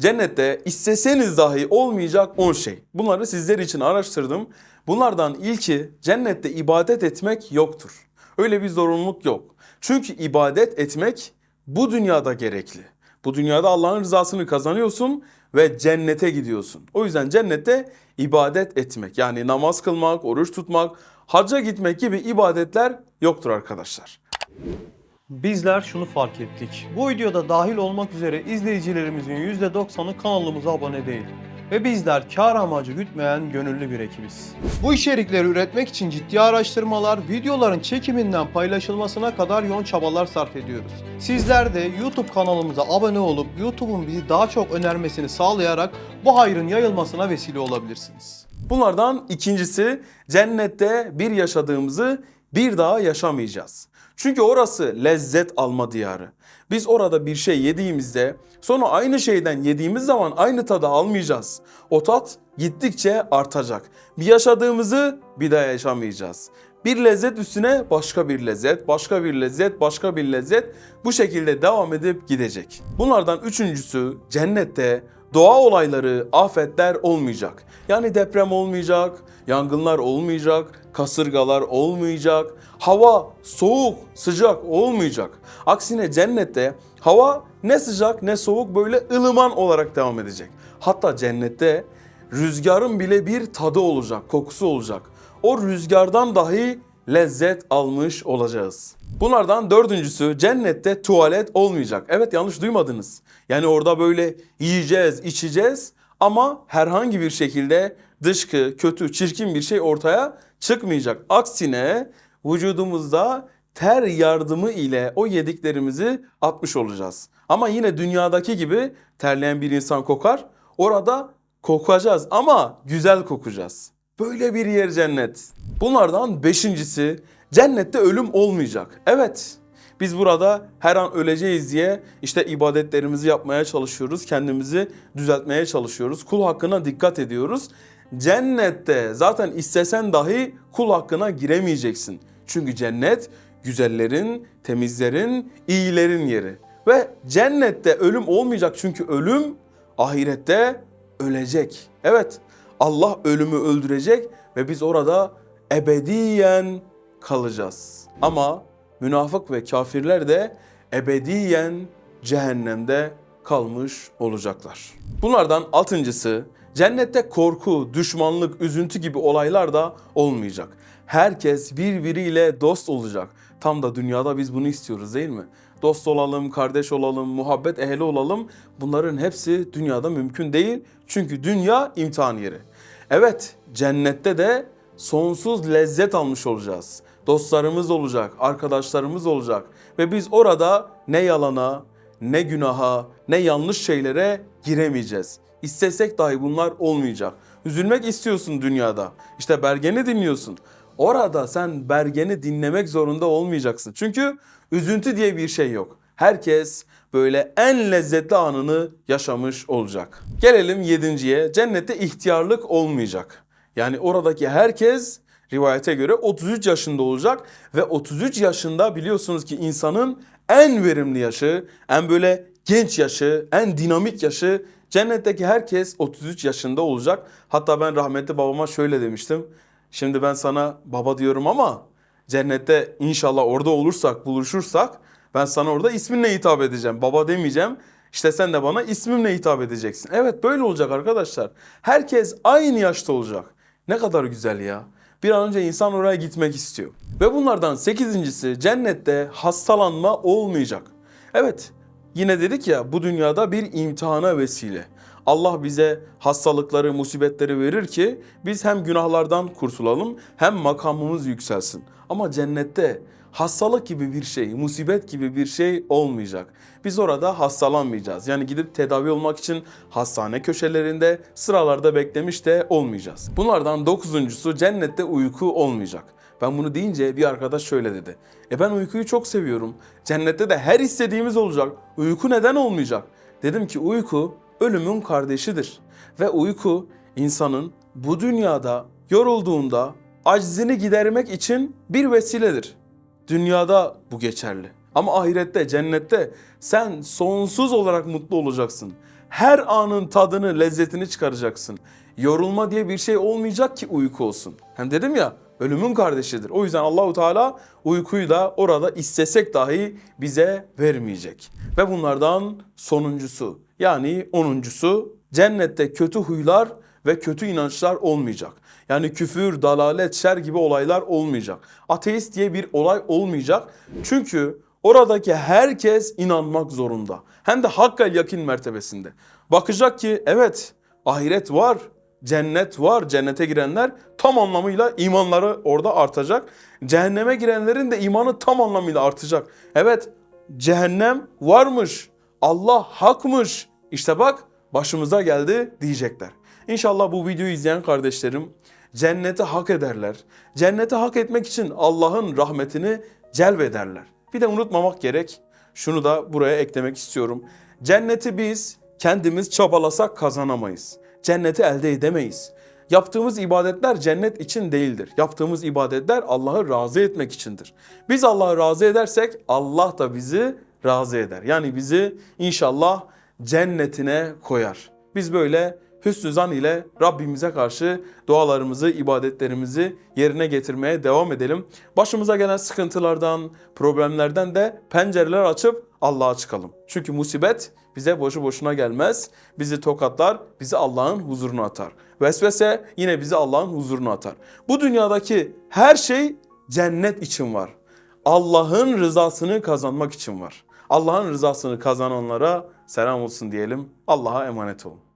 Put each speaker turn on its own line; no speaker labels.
Cennette isteseniz dahi olmayacak 10 şey. Bunları sizler için araştırdım. Bunlardan ilki cennette ibadet etmek yoktur. Öyle bir zorunluluk yok. Çünkü ibadet etmek bu dünyada gerekli. Bu dünyada Allah'ın rızasını kazanıyorsun ve cennete gidiyorsun. O yüzden cennette ibadet etmek yani namaz kılmak, oruç tutmak, hacca gitmek gibi ibadetler yoktur arkadaşlar.
Bizler şunu fark ettik. Bu videoda dahil olmak üzere izleyicilerimizin %90'ı kanalımıza abone değil. Ve bizler kar amacı gütmeyen gönüllü bir ekibiz. Bu içerikleri üretmek için ciddi araştırmalar, videoların çekiminden paylaşılmasına kadar yoğun çabalar sarf ediyoruz. Sizler de YouTube kanalımıza abone olup YouTube'un bizi daha çok önermesini sağlayarak bu hayrın yayılmasına vesile olabilirsiniz.
Bunlardan ikincisi cennette bir yaşadığımızı bir daha yaşamayacağız. Çünkü orası lezzet alma diyarı. Biz orada bir şey yediğimizde sonra aynı şeyden yediğimiz zaman aynı tadı almayacağız. O tat gittikçe artacak. Bir yaşadığımızı bir daha yaşamayacağız. Bir lezzet üstüne başka bir lezzet, başka bir lezzet, başka bir lezzet bu şekilde devam edip gidecek. Bunlardan üçüncüsü cennette doğa olayları, afetler olmayacak. Yani deprem olmayacak, yangınlar olmayacak, kasırgalar olmayacak, hava soğuk, sıcak olmayacak. Aksine cennette hava ne sıcak ne soğuk böyle ılıman olarak devam edecek. Hatta cennette rüzgarın bile bir tadı olacak, kokusu olacak. O rüzgardan dahi lezzet almış olacağız. Bunlardan dördüncüsü cennette tuvalet olmayacak. Evet yanlış duymadınız. Yani orada böyle yiyeceğiz, içeceğiz ama herhangi bir şekilde dışkı, kötü, çirkin bir şey ortaya çıkmayacak. Aksine vücudumuzda ter yardımı ile o yediklerimizi atmış olacağız. Ama yine dünyadaki gibi terleyen bir insan kokar. Orada kokacağız ama güzel kokacağız. Böyle bir yer cennet. Bunlardan beşincisi cennette ölüm olmayacak. Evet biz burada her an öleceğiz diye işte ibadetlerimizi yapmaya çalışıyoruz. Kendimizi düzeltmeye çalışıyoruz. Kul hakkına dikkat ediyoruz. Cennette zaten istesen dahi kul hakkına giremeyeceksin. Çünkü cennet güzellerin, temizlerin, iyilerin yeri. Ve cennette ölüm olmayacak çünkü ölüm ahirette ölecek. Evet Allah ölümü öldürecek ve biz orada ebediyen kalacağız. Ama münafık ve kafirler de ebediyen cehennemde kalmış olacaklar. Bunlardan altıncısı cennette korku, düşmanlık, üzüntü gibi olaylar da olmayacak. Herkes birbiriyle dost olacak. Tam da dünyada biz bunu istiyoruz değil mi? Dost olalım, kardeş olalım, muhabbet ehli olalım. Bunların hepsi dünyada mümkün değil. Çünkü dünya imtihan yeri. Evet, cennette de sonsuz lezzet almış olacağız. Dostlarımız olacak, arkadaşlarımız olacak ve biz orada ne yalana, ne günaha, ne yanlış şeylere giremeyeceğiz. İstesek dahi bunlar olmayacak. Üzülmek istiyorsun dünyada. İşte Bergen'i dinliyorsun. Orada sen Bergen'i dinlemek zorunda olmayacaksın. Çünkü üzüntü diye bir şey yok. Herkes böyle en lezzetli anını yaşamış olacak. Gelelim yedinciye. Cennette ihtiyarlık olmayacak. Yani oradaki herkes rivayete göre 33 yaşında olacak ve 33 yaşında biliyorsunuz ki insanın en verimli yaşı, en böyle genç yaşı, en dinamik yaşı cennetteki herkes 33 yaşında olacak. Hatta ben rahmetli babama şöyle demiştim. Şimdi ben sana baba diyorum ama cennette inşallah orada olursak, buluşursak ben sana orada isminle hitap edeceğim. Baba demeyeceğim. İşte sen de bana ismimle hitap edeceksin. Evet böyle olacak arkadaşlar. Herkes aynı yaşta olacak. Ne kadar güzel ya. Bir an önce insan oraya gitmek istiyor. Ve bunlardan sekizincisi cennette hastalanma olmayacak. Evet yine dedik ya bu dünyada bir imtihana vesile. Allah bize hastalıkları, musibetleri verir ki biz hem günahlardan kurtulalım hem makamımız yükselsin. Ama cennette hastalık gibi bir şey, musibet gibi bir şey olmayacak. Biz orada hastalanmayacağız. Yani gidip tedavi olmak için hastane köşelerinde sıralarda beklemiş de olmayacağız. Bunlardan dokuzuncusu cennette uyku olmayacak. Ben bunu deyince bir arkadaş şöyle dedi. E ben uykuyu çok seviyorum. Cennette de her istediğimiz olacak. Uyku neden olmayacak? Dedim ki uyku ölümün kardeşidir. Ve uyku insanın bu dünyada yorulduğunda aczini gidermek için bir vesiledir. Dünyada bu geçerli. Ama ahirette, cennette sen sonsuz olarak mutlu olacaksın. Her anın tadını, lezzetini çıkaracaksın. Yorulma diye bir şey olmayacak ki uyku olsun. Hem dedim ya ölümün kardeşidir. O yüzden Allahu Teala uykuyu da orada istesek dahi bize vermeyecek. Ve bunlardan sonuncusu yani onuncusu cennette kötü huylar ve kötü inançlar olmayacak. Yani küfür, dalalet, şer gibi olaylar olmayacak. Ateist diye bir olay olmayacak. Çünkü oradaki herkes inanmak zorunda. Hem de hakkel yakin mertebesinde. Bakacak ki evet ahiret var, cennet var. Cennete girenler tam anlamıyla imanları orada artacak. Cehenneme girenlerin de imanı tam anlamıyla artacak. Evet cehennem varmış. Allah hakmış. İşte bak başımıza geldi diyecekler. İnşallah bu videoyu izleyen kardeşlerim cenneti hak ederler. Cenneti hak etmek için Allah'ın rahmetini celbederler. Bir de unutmamak gerek. Şunu da buraya eklemek istiyorum. Cenneti biz kendimiz çabalasak kazanamayız. Cenneti elde edemeyiz. Yaptığımız ibadetler cennet için değildir. Yaptığımız ibadetler Allah'ı razı etmek içindir. Biz Allah'ı razı edersek Allah da bizi razı eder. Yani bizi inşallah cennetine koyar. Biz böyle hüsnü zan ile Rabbimize karşı dualarımızı, ibadetlerimizi yerine getirmeye devam edelim. Başımıza gelen sıkıntılardan, problemlerden de pencereler açıp Allah'a çıkalım. Çünkü musibet bize boşu boşuna gelmez. Bizi tokatlar, bizi Allah'ın huzuruna atar. Vesvese yine bizi Allah'ın huzuruna atar. Bu dünyadaki her şey cennet için var. Allah'ın rızasını kazanmak için var. Allah'ın rızasını kazananlara selam olsun diyelim. Allah'a emanet olun.